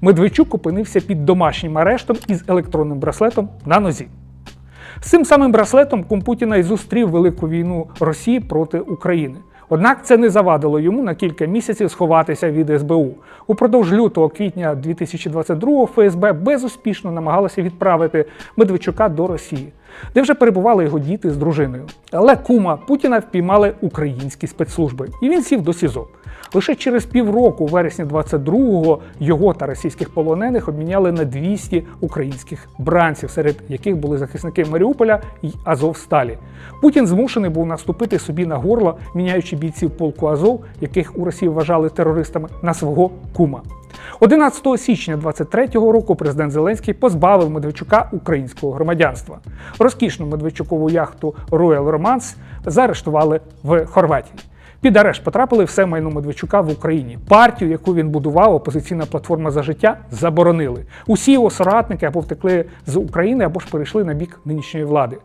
Медведчук опинився під домашнім арештом із електронним браслетом на нозі. З цим самим браслетом Компутіна й зустрів велику війну Росії проти України. Однак це не завадило йому на кілька місяців сховатися від СБУ. Упродовж лютого квітня 2022 ФСБ безуспішно намагалося відправити Медведчука до Росії, де вже перебували його діти з дружиною. Але кума Путіна впіймали українські спецслужби, і він сів до СІЗО. Лише через півроку, у вересні 22-го, його та російських полонених обміняли на 200 українських бранців, серед яких були захисники Маріуполя і Азовсталі. Путін змушений був наступити собі на горло, міняючи бійців полку Азов, яких у Росії вважали терористами, на свого кума. 11 січня 23-го року президент Зеленський позбавив Медведчука українського громадянства. Розкішну Медведчукову яхту Royal Romance заарештували в Хорватії. Під арешт потрапили все майно Медведчука в Україні. Партію, яку він будував, опозиційна платформа за життя, заборонили. Усі його соратники або втекли з України, або ж перейшли на бік нинішньої влади.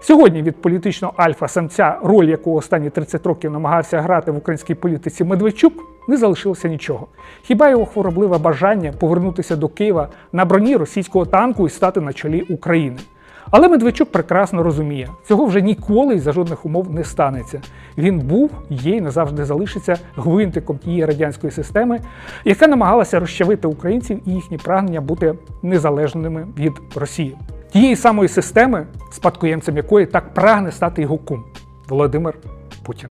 Сьогодні від політичного альфа-самця, роль якого останні 30 років намагався грати в українській політиці Медведчук, не залишилося нічого. Хіба його хворобливе бажання повернутися до Києва на броні російського танку і стати на чолі України? Але Медведчук прекрасно розуміє, цього вже ніколи і за жодних умов не станеться. Він був, є і назавжди залишиться гвинтиком тієї радянської системи, яка намагалася розчавити українців і їхні прагнення бути незалежними від Росії. Тієї самої системи, спадкоємцем якої так прагне стати його кум Володимир